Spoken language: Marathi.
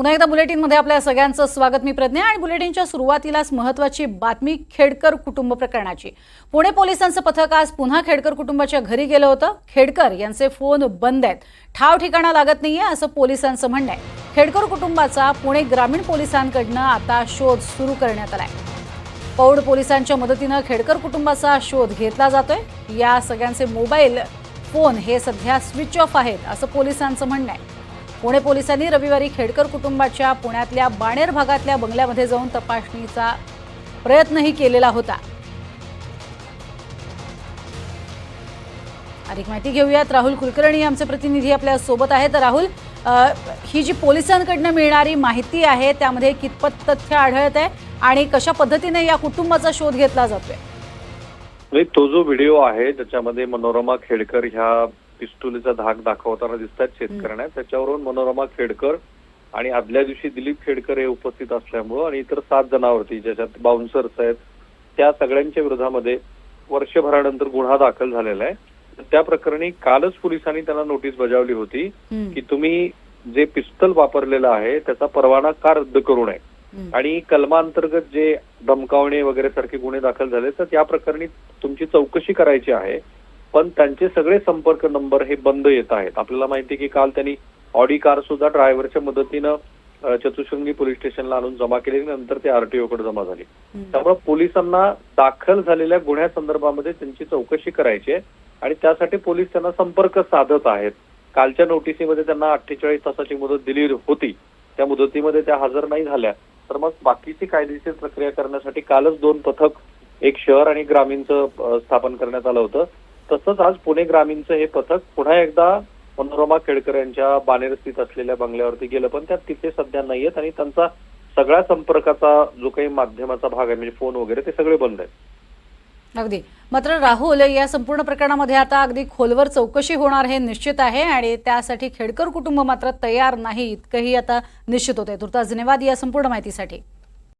पुन्हा एकदा बुलेटिनमध्ये आपल्या सगळ्यांचं स्वागत. मी प्रज्ञा आणि बुलेटिनच्या सुरुवातीलाच महत्वाची बातमी खेडकर कुटुंब प्रकरणाची. पुणे पोलिसांचं पथक आज पुन्हा खेडकर कुटुंबाच्या घरी गेलं होतं. खेडकर यांचे फोन बंद आहेत. ठाव ठिकाणा लागत नाहीये असं पोलिसांचं म्हणणं आहे. खेडकर कुटुंबाचा पुणे ग्रामीण पोलिसांकडनं आता शोध सुरू करण्यात आलाय. पौड पोलिसांच्या मदतीनं खेडकर कुटुंबाचा शोध घेतला जातोय. या सगळ्यांचे मोबाईल फोन हे सध्या स्विच ऑफ आहेत असं पोलिसांचं म्हणणं आहे. पुणे पोलिसांनी रविवारी खेडकर कुटुंबाच्या पुण्यातल्या बाणेर भागातल्या बंगल्यामध्ये जाऊन तपासणीचा प्रयत्नही केलेला होता. अधिक माहिती घेऊयात. राहुल कुलकर्णी आमचे प्रतिनिधी आपल्यासोबत आहेत. राहुल ही जी पोलिसांकडनं मिळणारी माहिती आहे त्यामध्ये कितपत तथ्य आढळत आहे आणि कशा पद्धतीने या कुटुंबाचा शोध घेतला जातोय? तो जो व्हिडिओ आहे त्याच्यामध्ये मनोरमा खेडकर ह्या पिस्तुलीचा धाक दाखवताना दिसतात शेतकऱ्यांना. त्याच्यावरून मनोरमा खेडकर आणि आदल्या दिवशी दिलीप खेडकर हे उपस्थित असल्यामुळं आणि इतर सात जणांवरती ज्याच्यात बाउन्सर्स आहेत त्या सगळ्यांच्या विरोधामध्ये वर्षभरानंतर गुन्हा दाखल झालेला आहे. त्या प्रकरणी कालच पोलिसांनी त्यांना नोटीस बजावली होती की तुम्ही जे पिस्तल वापरलेलं आहे त्याचा परवाना का रद्द करू नये? आणि कलमांतर्गत जे धमकावणे वगैरे सारखे गुन्हे दाखल झाले तर त्या प्रकरणी तुमची चौकशी करायची आहे. पण त्यांचे सगळे संपर्क नंबर हे बंद येत आहेत. आपल्याला माहिती की काल त्यांनी ऑडी कार सुद्धा ड्रायव्हरच्या मदतीनं चतुशृंगी पोलीस स्टेशनला आणून जमा केली नंतर ते आरटीओ कडे जमा झाली. त्यामुळे पोलिसांना दाखल झालेल्या गुन्ह्यासंदर्भामध्ये त्यांची चौकशी करायची आणि त्यासाठी पोलीस त्यांना संपर्क साधत आहेत. कालच्या नोटिसीमध्ये त्यांना अठ्ठेचाळीस तासाची मुदत दिली होती. त्या मुदतीमध्ये त्या हजर नाही झाल्या. तर मग बाकीची कायदेशीर प्रक्रिया करण्यासाठी कालच दोन पथक एक शहर आणि ग्रामीणचं स्थापन करण्यात आलं होतं. तसंच आज पुणे ग्रामीणचं हे पथक पुन्हा एकदा मनोरमा खेडकर यांच्या बानेर स्थित असलेल्या बंगल्यावरती गेलं पण त्या तिथे सध्या नाहीयेत आणि त्यांचा सगळ्या संपर्काचा जो काही माध्यमाचा भाग आहे म्हणजे फोन वगैरे ते सगळे बंद आहेत. अगदी. मात्र राहुल या संपूर्ण प्रकरणामध्ये आता अगदी खोलवर चौकशी होणार हे निश्चित आहे आणि त्यासाठी खेडकर कुटुंब मात्र तयार नाही इतकंही आता निश्चित होते तुर्तास धन्यवाद या संपूर्ण माहितीसाठी.